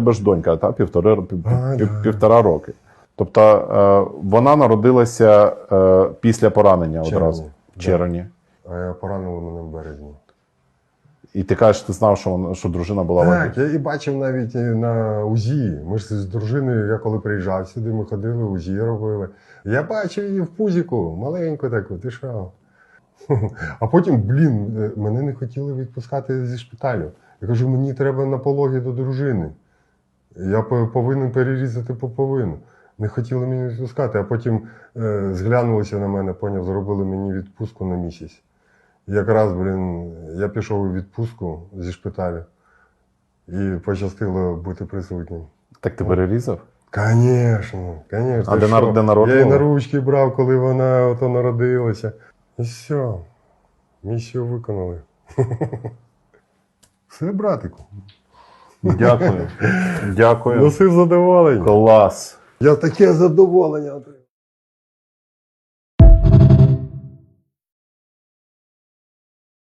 тебе ж донька, та півтори пів- пів- півтора роки. Тобто е, вона народилася е, після поранення Червні, одразу. В да. червні. А я поранили мене в березні. І ти кажеш, ти знав, що вона що дружина була в Так, я і бачив навіть на УЗІ. Ми ж з дружиною, я коли приїжджав сюди, ми ходили, УЗІ робили. Я бачив її в пузіку, маленьку таку, ти що? А потім, блін, е, мене не хотіли відпускати зі шпиталю. Я кажу, мені треба на пологи до дружини. Я повинен перерізати поповину. Не хотіли мені відпускати, а потім е, зглянулися на мене, поняв, зробили мені відпустку на місяць. Якраз, блін, я пішов у відпустку зі шпиталю і пощастило бути присутнім. Так ти перерізав? Конечно, конечно. А де нар- де народжувала? Я її на ручки брав, коли вона ото народилася. І все. Місію виконали. Все, братику. Дякую. Дякую. Носив задоволення. Клас. Я таке задоволення отримав.